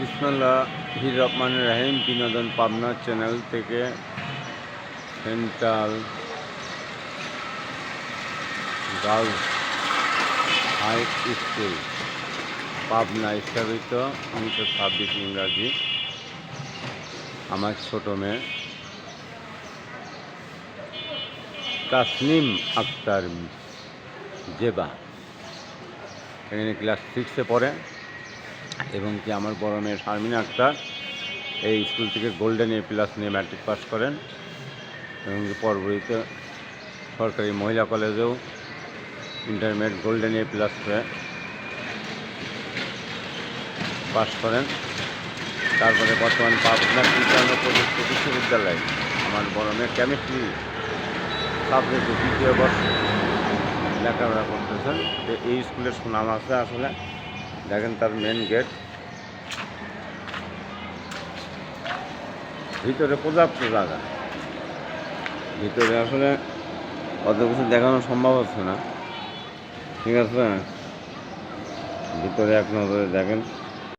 বিসমুল্লাহ হির রহমান রাহিম বিনোদন পাবনা চ্যানেল থেকে central girls high school, Pabna স্থাপিত উনিশশো ছাব্বিশ ইংরাজি। আমার ছোট মেয়ে তাসনিম আক্তার জেবা। এখানে ক্লাস সিক্সে পড়ে। এবং কি আমার বড় মেয়ে শারমিন আক্তার এই স্কুল থেকে গোল্ডেন এ প্লাস নিয়ে ম্যাট্রিক পাস করেন এবং পরবর্তীতে সরকারি মহিলা কলেজেও intermediate golden A plus pass করেন। তারপরে বর্তমান পাবনা ও প্রযুক্তি বিশ্ববিদ্যালয় আমার বড় মেয়ে কেমিস্ট্রি সাবজেক্টে দ্বিতীয় বর্ষ লেখাপড়া করতেছেন। এই স্কুলের সুনাম আছে আসলে। দেখেন তার মেন গেট ভিতরে পর্যাপ্ত জায়গা। ভিতরে আসলে অত কিছু দেখানো সম্ভব হচ্ছে না। ঠিক আছে? ভিতরে এক নজরে দেখেন।